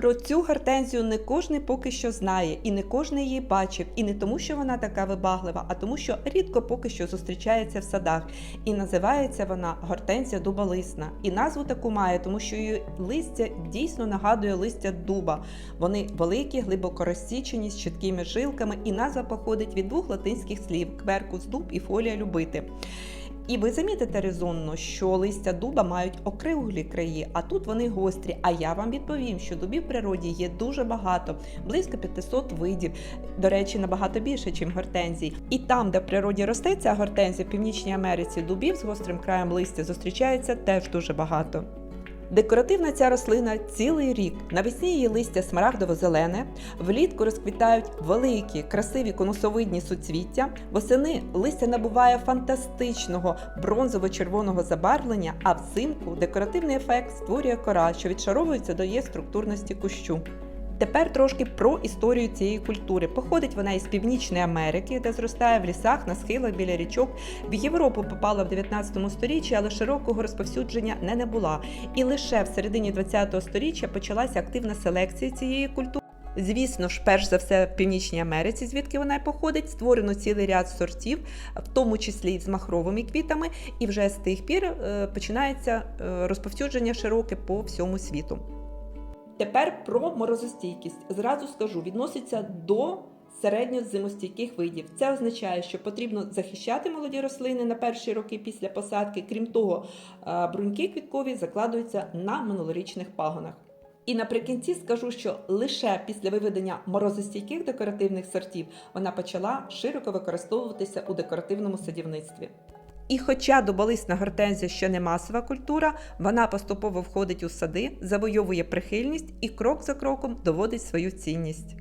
Про цю гортензію не кожен поки що знає, і не кожен її бачив, і не тому, що вона така вибаглива, а тому, що рідко поки що зустрічається в садах. І називається вона гортензія дуболисна. І назву таку має, тому що її листя дійсно нагадує листя дуба. Вони великі, глибоко розсічені, з чіткими жилками, і назва походить від двох латинських слів кверкус дуб і фолія любити. І ви замітите резонно, що листя дуба мають округлі краї, а тут вони гострі. А я вам відповім, що дубів в природі є дуже багато, близько 500 видів. До речі, набагато більше, ніж гортензій. І там, де в природі росте ця гортензія, в Північній Америці дубів з гострим краєм листя зустрічається теж дуже багато. Декоративна ця рослина цілий рік. Навесні її листя смарагдово-зелене, влітку розквітають великі, красиві конусовидні суцвіття. Восени листя набуває фантастичного бронзово-червоного забарвлення, а взимку декоративний ефект створює кора, що відшаровується до є структурності кущу. Тепер трошки про історію цієї культури. Походить вона із Північної Америки, де зростає в лісах, на схилах біля річок. В Європу попала в 19 сторіччі, але широкого розповсюдження не не була. І лише в середині 20 сторіччя почалася активна селекція цієї культури. Звісно ж, перш за все в Північній Америці, звідки вона й походить, створено цілий ряд сортів, в тому числі з махровими квітами, і вже з тих пір е, починається е, розповсюдження широке по всьому світу. Тепер про морозостійкість. Зразу скажу, відноситься до середньозимостійких видів. Це означає, що потрібно захищати молоді рослини на перші роки після посадки. Крім того, е, бруньки квіткові закладуються на минулорічних пагонах. І наприкінці скажу, що лише після виведення морозостійких декоративних сортів вона почала широко використовуватися у декоративному садівництві. І хоча доболисна гортензія ще не масова культура, вона поступово входить у сади, завойовує прихильність і крок за кроком доводить свою цінність.